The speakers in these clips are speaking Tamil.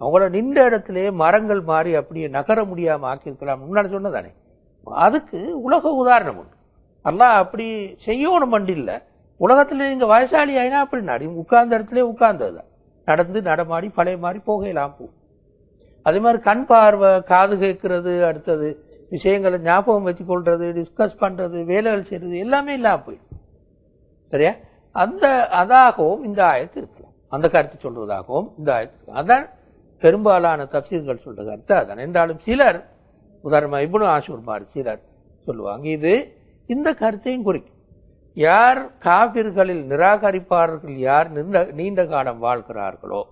அவங்கள நின்ற இடத்துலயே மரங்கள் மாறி அப்படியே நகர முடியாம ஆக்கியிருக்கலாம். முன்னாடி சொன்னதானே? அதுக்கு உலக உதாரணம் உண்டு. அல்லாஹ் அப்படி செய்யணும் மண்டில்ல உலகத்தில் உலகத்துல நீங்க வயசாளி ஆயினா அப்படி நடி உட்கார்ந்த இடத்துல உட்கார்ந்தது நடந்து நடமாடி பழைய மாதிரி போகலாம் போ அதே மாதிரி கண் பார்வை காது கேட்கறது அடுத்தது விஷயங்களை ஞாபகம் வச்சு கொள்றது டிஸ்கஸ் பண்றது வேலைகள் செய்யறது எல்லாமே இல்லாம போயிடும். சரியா? அந்த அதாகவும் இந்த ஆயத்து இருக்கலாம். அந்த கருத்து சொல்வதாகவும் இந்த ஆயத்து அதான் பெரும்பாலான தப்சீர்கள் சொல்ற கருத்து அதான். என்றாலும் சிலர் உதாரணமாக இப்னு ஆஷூர் மாதிரி சிலர் சொல்லுவாங்க இது இந்த கருத்தையும் குறிக்கும். யார் காவிர்களில் நிராகரிப்பார்கள் யார் நீண்ட நீண்ட காலம் வாழ்கிறார்களோ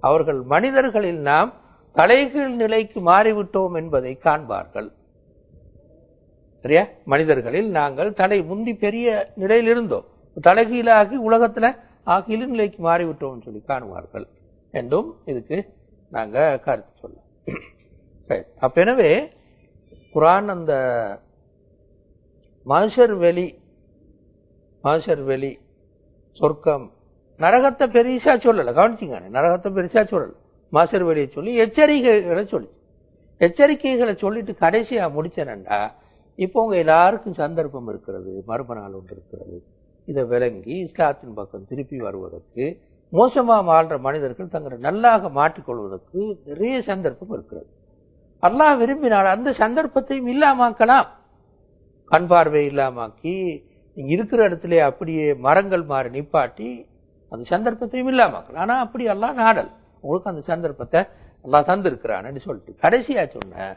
அவர்கள் மனிதர்களில் நாம் தலைகீழ் நிலைக்கு மாறிவிட்டோம் என்பதை காண்பார்கள். சரியா? மனிதர்களில் நாங்கள் தலை முந்தி பெரிய நிலையில் இருந்தோம். தலைகீழாகி உலகத்துல ஆகிய நிலைக்கு மாறிவிட்டோம் சொல்லி காணுவார்கள். என்றும் இதுக்கு நாங்க கருத்து சொல்ல சரி. அப்போ எனவே குரான் அந்த மனுஷர் வெளி மனுஷர் வெளி சொர்க்கம் நரகத்தை பெருசா சொல்லலை. கவனிச்சிங்க நரகத்தை பெருசா சொல்லல. மனுஷர் வெளியை சொல்லி எச்சரிக்கைகளை சொல்லி எச்சரிக்கைகளை சொல்லிட்டு கடைசியா முடிச்சனண்டா இப்போ உங்க எல்லாருக்கும் சந்தர்ப்பம் இருக்கிறது மறுப நாள் ஒன்று இருக்கிறது. இதை விளங்கி இஸ்லாத்தின் பக்கம் திருப்பி வருவதற்கு மோசமாக வாழ்கிற மனிதர்கள் தங்களை நல்லாக மாற்றிக்கொள்வதற்கு நிறைய சந்தர்ப்பம் இருக்கிறது. அல்லாஹ் விரும்பினால் அந்த சந்தர்ப்பத்தையும் இல்லாமாக்கலாம். கண் பார்வை இல்லாமாக்கி நீங்கள் இருக்கிற இடத்துல அப்படியே மரங்கள் மாறி நிப்பாட்டி அந்த சந்தர்ப்பத்தையும் இல்லாமாக்கலாம். ஆனால் அப்படி எல்லாம் நாடல். உங்களுக்கு அந்த சந்தர்ப்பத்தை எல்லாம் தந்திருக்கிறான்னு சொல்லிட்டு. கடைசியா சொன்ன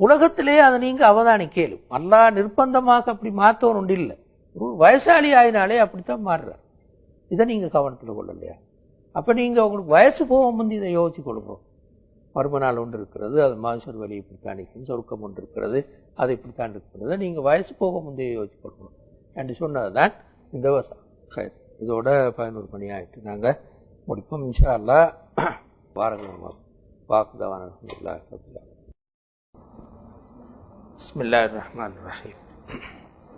உலகத்திலே அதை நீங்க அவதானிக்கலும் நல்லா நிர்பந்தமாக அப்படி மாத்தவன் இல்லை. ஒரு வயசாளி ஆயினாலே அப்படித்தான் மாறுறார். இதை நீங்கள் கவனத்தில் கொள்ள கொள்ளலையா? அப்போ நீங்கள் உங்களுக்கு வயசு போக முந்தி இதை யோசிச்சு கொடுப்போம் மறும நாள் ஒன்று இருக்கிறது அது மாசர் வழி இப்படித்தான் இருக்கும் சொருக்கம் ஒன்று இருக்கிறது அது இப்படித்தான் இருக்கிறது நீங்கள் வயசு போக முந்தைய யோசிச்சு கொடுக்கணும் என்று சொன்னதுதான் இந்த வசம் இதோட பதினோரு மணி ஆகிட்டு நாங்கள் முடிப்போம். இன்ஷா அல்லா வாரங்கள் வாக்குதவான பிஸ்மில்லா ரஹ்மான் ரஹீம்.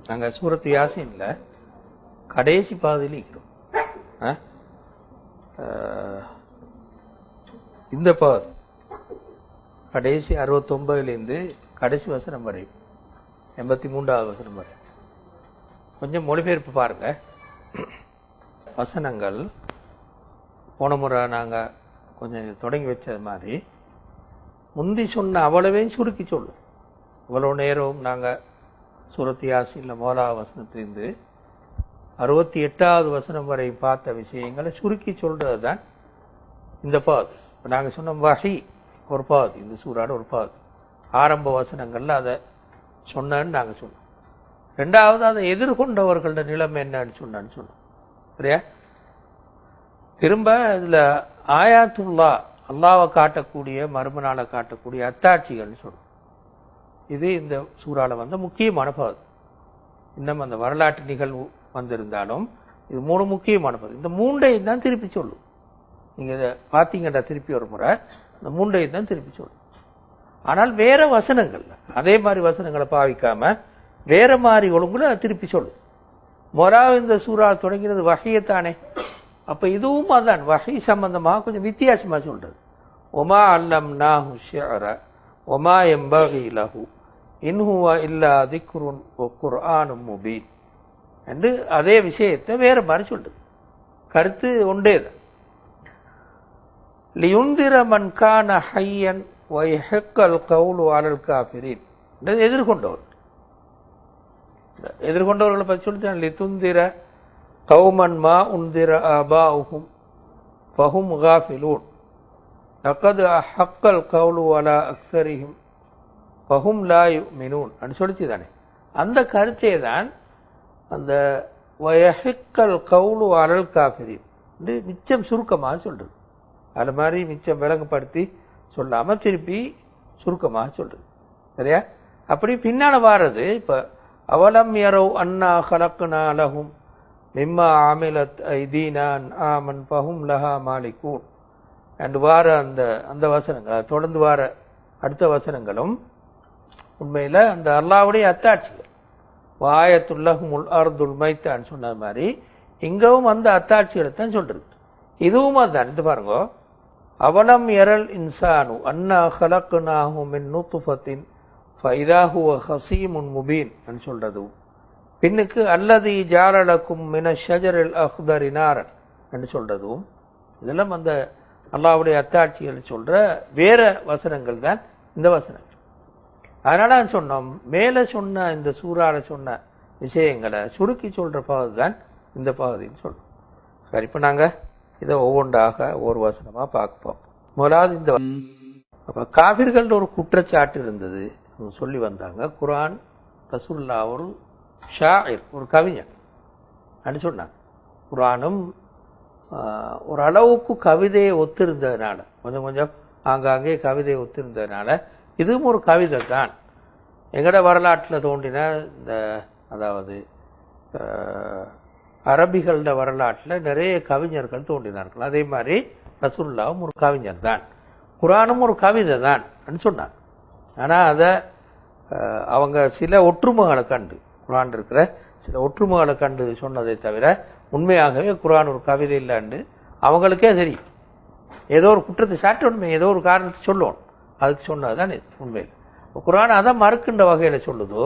நாங்கள் சூரத்து யாசின்ல கடைசி பாதையில் இருக்கிறோம் இந்த பவர் கடைசி அறுபத்தொன்பதுலேருந்து கடைசி வசனம் வரை. எண்பத்தி மூன்றாவது வசனம் வரை. கொஞ்சம் மொழிபெயர்ப்பு பாருங்க. வசனங்கள் போன முறை நாங்கள் கொஞ்சம் தொடங்கி வச்சது மாதிரி. முந்தி சொன்ன அவ்வளவே சுருக்கி சொல்லும். இவ்வளோ நேரம் நாங்கள் சூரத் இல்லை மோலா வசனத்திலிருந்து அறுபத்தி எட்டாவது வசனம் வரை பார்த்த விஷயங்களை சுருக்கி சொல்றது தான் இந்த பாது. இப்போ நாங்கள் சொன்ன வகை ஒரு பாது. இந்த சூறாட ஒரு பாது. ஆரம்ப வசனங்கள்ல அதை சொன்னேன்னு நாங்கள் சொன்னோம். ரெண்டாவது அதை எதிர்கொண்டவர்களோட நிலைமை என்னன்னு சொன்னான்னு சொன்னோம். சரியா? திரும்ப இதில் ஆயாத்துல்லா அல்லாவை காட்டக்கூடிய மறுமனால காட்டக்கூடிய அத்தாட்சிகள்னு சொல்றோம் இது இந்த சூறால வந்த முக்கியமான பாது. இன்னும் அந்த வரலாற்று நிகழ்வு வந்திருந்தாலும் இது மூணு முக்கியமான பகுதி. இந்த மூண்டையும் தான் திருப்பி சொல்லும் நீங்க இதை பார்த்தீங்கடா திருப்பி ஒரு முறை. இந்த மூண்டையும் தான் திருப்பி சொல்லும் ஆனால் வேற வசனங்கள் அதே மாதிரி வசனங்களை பாவிக்காம வேற மாதிரி ஒழுங்குல திருப்பி சொல்லும் மொரா இந்த சூறா தொடங்கினது வகையத்தானே அப்ப இதுவும் அதான் வகை சம்பந்தமாக கொஞ்சம் வித்தியாசமா சொல்றது. ஒமா அல்லம் நாஹு ஷிஅர ஒமா எம்பகி லஹு. இன்ஹுவ இல்லா திக்ருன் குர்ஆனும் முபீன். என்று அதே விஷயத்தை வேற மாதிரி சொல்லுது. கருத்து ஒன்றே தான் லியுந்திர மன்கான ஹையன் வைஹக்கல் கவுல் வாழல் காபிரின் எதிர்கொண்டவர். எதிர்கொண்டவர்களை பற்றி சொல்லித்தான் லித்துந்திர கௌமன் மா உந்திர ஆபாஉஹும் ஃபஹும் காஃபிலூன். லக்கது ஹக்கல் கவுலு அலா அக்சரிஹும். ஃபஹும் லா யுமினூன். அப்படின்னு சொல்லிச்சு தானே அந்த கருத்தை தான் அந்த வயஹிக்கல் கவுலு அலல் காஃபிரின். என்று மிச்சம் சுருக்கமாக சொல்கிறது அது மாதிரி மிச்சம் விளங்குபடுத்தி சொல்லாமல் திருப்பி சுருக்கமாக சொல்கிறது சரியா? அப்படி பின்னால் வாரது இப்போ அவலம் யரவ் அண்ணா ஹலக்குனா லஹும் மிம்மா ஆமிலத் ஐதீனான் ஆமன் பஹும் லஹா மாலிகூன். அண்டு வார அந்த அந்த வசனங்கள் தொடர்ந்து வார அடுத்த வசனங்களும் உண்மையில் அந்த அல்லாவுடைய அத்தாட்சிகள். வாயத்துல்லஹுமுல் அர்துல் மைத்தான்னு சொன்ன மாதிரி இங்கவும் அந்த அத்தாட்சிகளை தான் சொல்றது. இதுவும் அதுதான். இது பாருங்க. அவலம் எரல் இன்சானு அண்ணா ஹலக்குனாஹு மின் நூத்துஃபத்தின் ஃபைதாஹுவ ஹசீமுன் முபீன் என்று பின்னுக்கு அல்லது ஜாரலக்கும் மின ஷஜரில் அஹ்தரினாரன் என்று சொல்றதும் இதெல்லாம் அந்த அல்லாவுடைய அத்தாட்சிகள் சொல்ற வேற வசனங்கள் தான் இந்த வசனம். அதனால நான் சொன்னோம் மேல சொன்ன இந்த சூறால சொன்ன விஷயங்களை சுருக்கி சொல்ற பகுதி தான் இந்த பகுதின்னு சொல்றோம். சரி இப்போ நாங்க இதை ஒவ்வொன்றாக ஒரு வசனமா பார்ப்போம். முதலாவது இந்த அப்போ காபிர்கள்ட்ட ஒரு குற்றச்சாட்டு இருந்தது. சொல்லி வந்தாங்க குரான் ரசூல்லா ஒரு ஷாயிர் ஒரு கவிஞன். அப்படின்னு சொன்னாங்க. குரானும் ஆஹ், ஒரு அளவுக்கு கவிதையை ஒத்திருந்ததுனால கொஞ்சம் கொஞ்சம் ஆங்காங்கே கவிதையை ஒத்திருந்ததுனால இதுவும் ஒரு கவிதை தான் எங்கட வரலாற்றில் தோன்றின இந்த அதாவது அரபிகளோட வரலாற்றில் நிறைய கவிஞர்கள் தோன்றினார்கள். அதே மாதிரி ரசூல்லாவும் ஒரு கவிஞர் தான் குரானும் ஒரு கவிதை தான் சொன்னான் ஆனால் அதை அவங்க சில ஒற்றுமைகளை கண்டு குரான் இருக்கிற சில ஒற்றுமைகளை கண்டு சொன்னதை தவிர உண்மையாகவே குரான் ஒரு கவிதை இல்லைன்னு அவங்களுக்கே தெரியும். ஏதோ ஒரு குற்றத்தை சாட்டணுமே ஏதோ ஒரு காரணத்தை சொல்லணும் அதுக்கு சொன்னதுதான் உண்மையில் குரான் அதை மறுக்கின்ற வகையில் சொல்லுதோ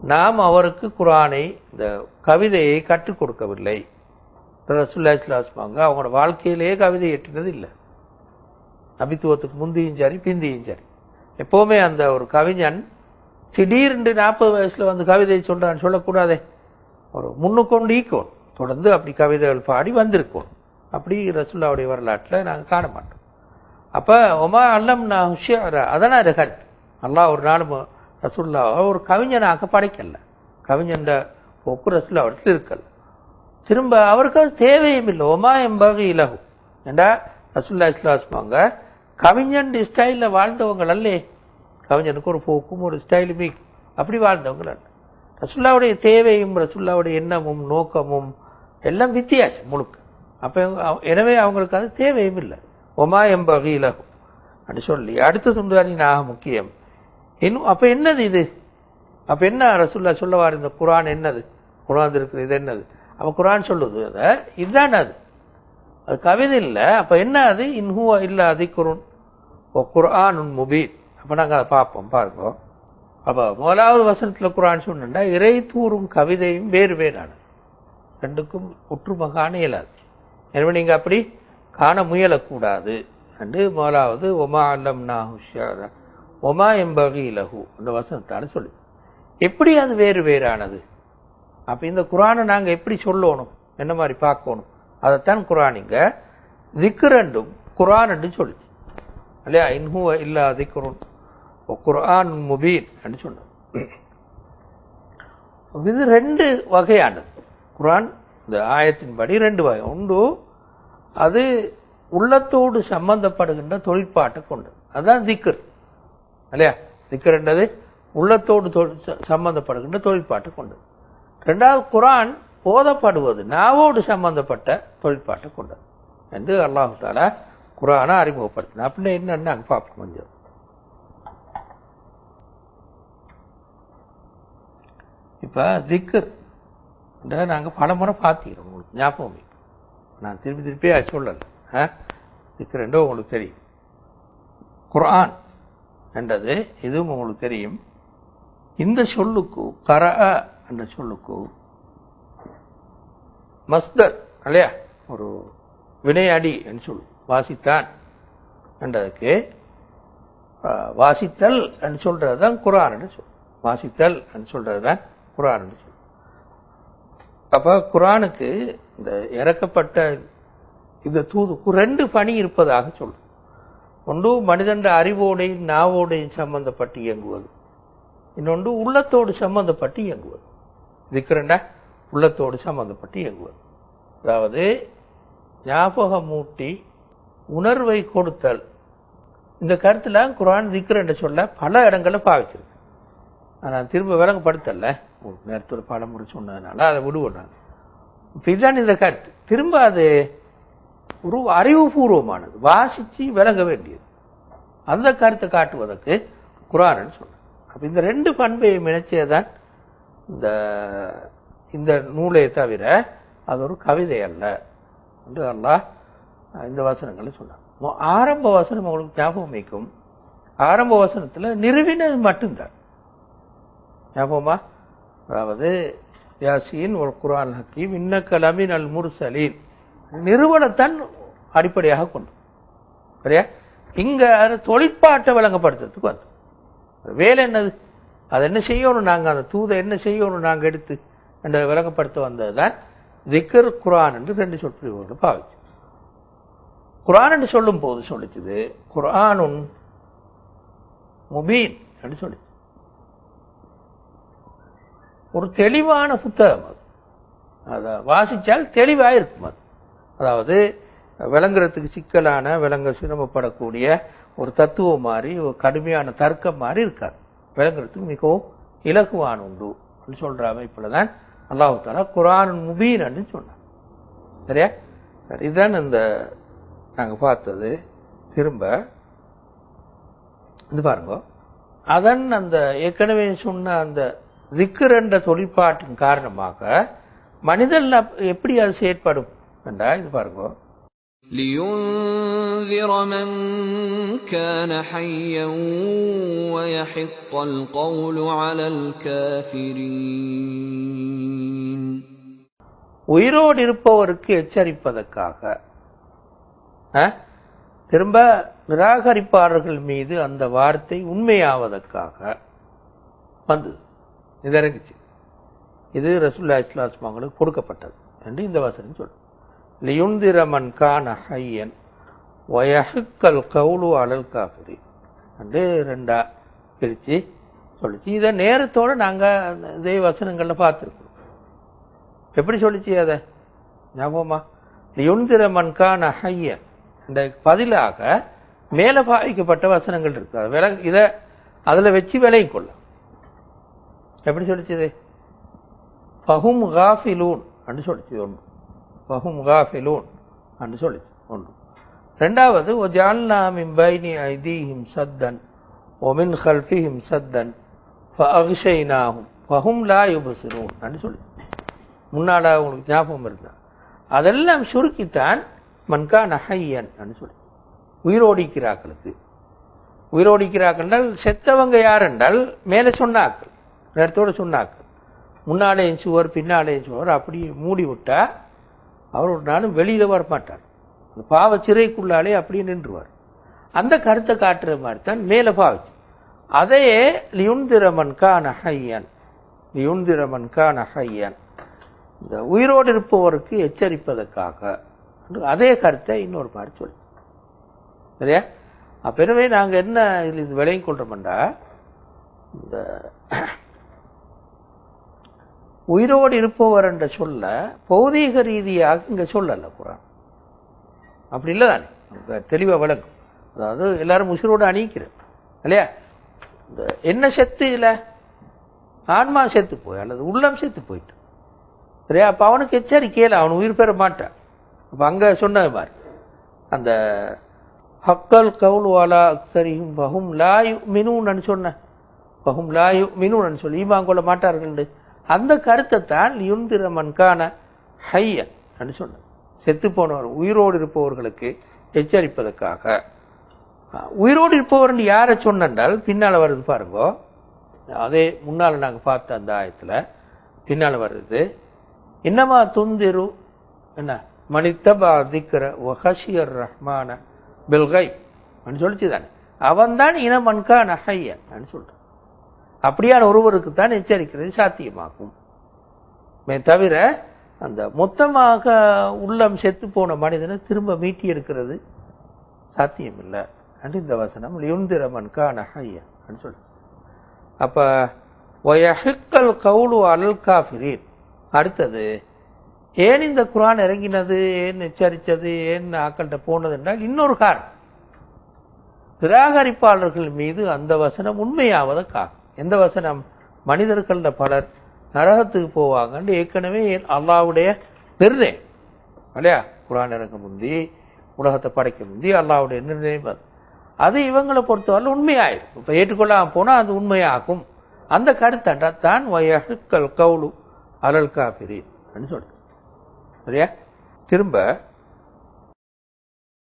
நாம் அவருக்கு குரானை இந்த கவிதையை கற்றுக் கொடுக்கவில்லை. ரசுல்லா இஸ்லாஸ்மாங்க அவங்களோட வாழ்க்கையிலேயே கவிதை எட்டினது இல்லை. நபித்துவத்துக்கு முந்தியும் சரி பிந்தியும் சரி. எப்போவுமே அந்த ஒரு கவிஞன் திடீர்னு நாற்பது வயசில் வந்து கவிதை சொல்கிறான்னு சொல்லக்கூடாதே. ஒரு முன்னுக்கொண்டு ஈக்கோன் தொடர்ந்து அப்படி கவிதைகள் பாடி வந்திருக்கோம் அப்படி ரசுல்லாவுடைய வரலாற்றில் நாங்கள் காண மாட்டோம். அப்போ ஒமா அல்லம் நான் ஹுஷியார் அதான அது கருத்து அல்லாஹ் ஒரு நாள் ரசுல்லாவை ஒரு கவிஞனாக படைக்கல. கவிஞன் போக்கு ரசுல்லா இடத்துல இருக்கல. திரும்ப அவருக்கு அது தேவையும் இல்லை. ஒமா என்பது இலகு ஏண்டா? ரசுல்லா இஸ்லாஸ்மாங்க கவிஞன் ஸ்டைலில் வாழ்ந்தவங்க அல்லே. கவிஞனுக்கு ஒரு போக்கும் ஒரு ஸ்டைலுமே அப்படி வாழ்ந்தவங்க அல்ல. ரசுல்லாவுடைய தேவையும் ரசுல்லாவுடைய எண்ணமும் நோக்கமும் எல்லாம் வித்தியாசம் முழுக்க. அப்போ எனவே அவங்களுக்கு அது தேவையும் இல்லை. ஒமா எம்பகை இலகு அப்படி சொல்லி அடுத்த துண்டுதானி நாக முக்கியம். இன்னும் அப்ப என்னது இது? அப்ப என்ன ரசுல்லா சொல்லவார்? இந்த குரான் என்னது? குரான் இருக்குது இது என்னது? அப்ப குரான் சொல்லுது அதை. இதுதான் அது. அது கவிதை இல்லை. அப்ப என்ன அது? இன்ஹுவா இல்ல அதிகுருன் ஓ குரான் உன் முபீன். அப்ப நாங்க அதை பார்ப்போம் பாருங்க. அப்ப முதலாவது வசனத்துல குரான் சொன்னா இறை தூறும் கவிதையும் வேறு வேறானது. ரெண்டுக்கும் ஒற்றுமை காண இயலாது. எனவே நீங்க அப்படி காண முயலக்கூடாது. அண்டு முதலாவது ஒமா அல்லம் நாஹுஷாரா ஒமா எம்பகி லகு அந்த வசனத்தால் சொல்லு. எப்படி அது வேறு வேறானது? அப்போ இந்த குரானை நாங்க எப்படி சொல்லணும்? என்ன மாதிரி பார்க்கணும்? அதைத்தான் குரான் இங்க திக்ரண்டும் குரான் சொல்லு சொல்லி இல்லையா? இன்ஹுவ இல்லா திக்ருன். குரான் முபீன் அப்படின்னு சொன்னோம் இது ரெண்டு வகையானது. குரான் இந்த ஆயத்தின்படி ரெண்டு வகை. உண்டு அது உள்ளத்தோடு சம்பந்தப்படுகின்ற தொழிற்பாட்டை கொண்டது அதான் திக்கர் இல்லையா? திக்கர்ன்றது உள்ளத்தோடு தொழில் ச- சம்பந்தப்படுகின்ற தொழிற்பாட்டை கொண்டது ரெண்டாவது குரான் போதப்படுவது நாவோடு சம்பந்தப்பட்ட தொழிற்பாட்டை கொண்டது என்று அல்லாஹு தாலா குரானை அறிமுகப்படுத்தின அப்படின்னு என்னன்னு நாங்கள் பார்ப்போம் கொஞ்சம். இப்ப திக்கர் நாங்கள் பல முறை பார்த்துக்கிறோம் உங்களுக்கு. ஞாபகம் நான் திருப்பி திருப்பி அதை சொல்லல. ஆ? ரெண்டும் உங்களுக்கு தெரியும். குரான் என்றது இதுவும் உங்களுக்கு தெரியும். இந்த சொல்லுக்கு கர என்ற சொல்லுக்கு மஸ்தர் இல்லையா? ஒரு வினையடி என்று சொல் வாசித்தான் என்றதுக்கு வாசித்தல் என்று சொல்றது தான் குரான் என்று சொல் வாசித்தல் என்று சொல்றது தான் குரான் என்று சொல். அப்ப குரானுக்கு இந்த இறக்கப்பட்ட இந்த தூதுக்கு ரெண்டு பணி இருப்பதாக சொல்லும் ஒன்று மனிதண்ட அறிவோடையும் நாவோடையும் சம்பந்தப்பட்டு இயங்குவது. இன்னொன்று உள்ளத்தோடு சம்பந்தப்பட்டு இயங்குவது. திக்கிறண்ட உள்ளத்தோடு சம்பந்தப்பட்டு இயங்குவது. அதாவது ஞாபகம் மூட்டி உணர்வை கொடுத்தல். இந்த கருத்துல குரான் திக்ர் சொல்ல பல இடங்களை பாவிச்சிருக்கு. நான் திரும்ப விளங்கப்படுத்தல. ஒரு பாடம் முடிச்சு சொன்னதுனால அதை விடுவோம் நான் இப்ப இதுதான் இந்த கருத்து. திரும்ப அது ஒரு அறிவுபூர்வமானது. வாசிச்சு விளங்க வேண்டியது. அந்த கருத்தை காட்டுவதற்கு குரான் சொன்னேன் அப்ப இந்த ரெண்டு பண்பையும் இணைச்சதுதான் இந்த இந்த நூலை தவிர அது ஒரு கவிதை அல்ல என்று அல்லாஹ் இந்த வசனங்களை சொன்னார். ஆரம்ப வசனம் உங்களுக்கு ஞாபகம் வைக்கும். ஆரம்ப வசனத்தில் நிறுவினது மட்டும்தான். ஞாபகமா? அதாவது யாசின் ஒரு குரான் ஹக்கீம் இன்னக்க லமின் அல் முர்சலீன். நிறுவனத்தான் அடிப்படையாக கொண்டு. சரியா? இங்க அது தொழிற்பாட்டை விளங்கப்படுத்துறதுக்கு வந்து வேலை என்னது? அது என்ன செய்யணும் நாங்க? அந்த தூதை என்ன செய்யணும் நாங்க எடுத்து? என்ற விளங்கப்படுத்த வந்ததுதான் திக்கர் குரான் என்று ரெண்டு சொற்பிரிவுகள் பாவிச்சு. குரான் என்று சொல்லும் போது சொல்லிச்சது குரானுன் முபீன் என்று சொல்லிச்சு ஒரு தெளிவான புத்தகம் அது. அதை வாசிச்சால் தெளிவாக இருக்கும் அது. அதாவது விளங்குறதுக்கு சிக்கலான விளங்க சிரமப்படக்கூடிய ஒரு தத்துவம் மாதிரி ஒரு கடுமையான தர்க்கம் மாதிரி இருக்காது. விளங்குறதுக்கு மிகவும் இலகுவான உண்டு அப்படின்னு சொல்கிற அமைப்பில் தான் அல்லாஹு தாலா குரான் முபீன் சொன்னான். சரியா? சரி, இதுதான் இந்த நாங்கள் பார்த்தது. திரும்ப இது பாருங்க. அதன் அந்த ஏற்கனவே சொன்ன அந்த திக்கர் என்ற தொழிற்பாட்டின் காரணமாக மனிதன் அப்- எப்படி அது செயற்படும் என்றா இது பாருங்க لينذر من كان حيا ويحق القول على الكافرين உயிரோடு இருப்பவருக்கு எச்சரிப்பதற்காக அஹ், திரும்ப நிராகரிப்பாளர்கள் மீது அந்த வார்த்தை உண்மையாவதற்காக வந்தது இது இறங்குச்சு இது ரசூல்லா இஸ்லாஸ்மாங்களுக்கு கொடுக்கப்பட்டது என்று இந்த வசனம் சொல்லும். லியுந்திரமன் கான ஹையன் வயஹுக்கல் கவுலு அலல் காஃபிரி என்று ரெண்டா பிரித்து சொல்லிச்சு. இதை நேரத்தோட நாங்கள் அந்த இதே வசனங்களில் பார்த்துருக்கோம். எப்படி சொல்லிச்சு அதை? ஞாபகமா? லியுந்திரமன் கான ஹையன் இந்த பதிலாக மேலே பாவிக்கப்பட்ட வசனங்கள் இருக்குது அதை வில இதை அதில் வச்சு விலையும் கொள்ள எப்படி சொல்லிச்சது? ஃபஹும் காஃபிலூன் என்று சொல்லிச்சு ஒன்று ஃபஹும் காஃபிலூன் என்று சொல்லிச்சு ஒன்று ரெண்டாவது ஒஜால்னா மின் பைனி ஐதீஹிம் சத்தன் ஒமின் ஹல்ஃபிஹிம் சத்தன் ஃபஅக்ஷைனாஹும் ஃபஹும் லா யுபசிரூன் அப்படின்னு சொல்லி. முன்னால உங்களுக்கு ஞாபகம் இருந்தா. அதெல்லாம் சுருக்கித்தான் மன்கா நஹையன் அப்படின்னு சொல்லி. உயிரோடிக்கிறாக்களுக்கு உயிரோடிக்கிறாக்கள் செத்தவங்க யார் என்றால் மேலே சொன்னாக்கள் நேரத்தோடு சொன்னாக்கள் முன்னாலே சுவர் பின்னாலேயும் சுவர் அப்படி மூடி விட்டா அவர் ஒரு நாளும் வெளியில் வர மாட்டார் பாவ சிறைக்குள்ளாலே அப்படியே நின்றுவார். அந்த கருத்தை காட்டுற மாதிரி தான் மேலே பாவிச்சு. அதையே லியுந்திரமன் கா ஹையன் லியுந்திரமன் கா ஹையன் இந்த உயிரோடு இருப்பவருக்கு எச்சரிப்பதற்காக அதே கருத்தை இன்னொரு மாதிரி சொல்லி. சரியா? அப்பெருமே நாங்கள் என்ன இது விளையும் கொள்றோம்டா இந்த உயிரோடு இருப்பவர் என்ற சொல்ல பௌதீக ரீதியாக இங்கே சொல்லல குரான். அப்படி இல்லை தானே? தெளிவாக விளக்கும் அதாவது எல்லாரும் உசிரோடு அணிக்கிறேன் இல்லையா? இந்த என்ன செத்து இல்லை ஆன்மா செத்து போய் அல்லது உள்ளம் செத்து போயிட்டு. சரியா? அப்போ அவனுக்கு எச்சரிக்கையில் அவன் உயிர் பெற மாட்டான். அப்போ அங்கே சொன்னது மாதிரி அந்த ஹக்கல் கவுல் வாலா அக்தரியும் பஹும் லாயு மினுன்னு சொன்ன. பஹும் லாயு மினுன்னு சொல்லி ஈமான் கொள்ள மாட்டார்கள் அந்த கருத்தை தான் யுந்திர மன்கான ஹையன் என்று சொன்ன செத்து போனவர் உயிரோடு இருப்பவர்களுக்கு எச்சரிப்பதற்காக. உயிரோடு இருப்பவர் யாரை சொன்னால் பின்னால் வருது பாருங்கோ. அதே முன்னால் நாங்கள் பார்த்த அந்த ஆயத்தில் பின்னால் வருது. என்னமா துந்திரு என்ன? மனித்தபா திக்கிற ஒஹஷியர் ரஹ்மான பில்கை அப்படின்னு சொல்லிச்சு தானே அவன் தான் இனமன்கா அப்படின்னு சொல்றான். அப்படியான ஒருவருக்கு தான் எச்சரிக்கிறது சாத்தியமாகும். மே தவிர அந்த மொத்தமாக உள்ளம் செத்து போன மனிதனை திரும்ப மீட்டி எடுக்கிறது சாத்தியமில்லை. அண்டு இந்த வசனம் லியுந்திரமன் கா நஹையன் சொல்லு அப்ப வயஹிக்கல் கவுலு அலல் காஃபிரீன் அடுத்தது ஏன் இந்த குரான் இறங்கினது? ஏன் எச்சரித்தது? ஏன் ஆக்கள்கிட்ட போனது? என்றால் இன்னொரு காரணம். நிராகரிப்பாளர்கள் மீது அந்த வசனம் உண்மையாவதற்காக. எந்த வசனம்? மனிதர்கள பலர் நரகத்துக்கு போவாங்கன்னு ஏற்கனவே அல்லாவுடைய நிர்ணயம். இல்லையா? குரான் இறங்க முந்தி உலகத்தை படைக்க முந்தி அல்லாவுடைய நிர்ணயம் அது. அது இவங்களை பொறுத்தவரை உண்மையாயிடும் இப்போ ஏற்றுக்கொள்ளாம போனால் அது உண்மையாகும். அந்த கருத்தண்டா தான் வயகுக்கல் கவுலு அலல் காபிரி சொல்றேன் சரியா? திரும்ப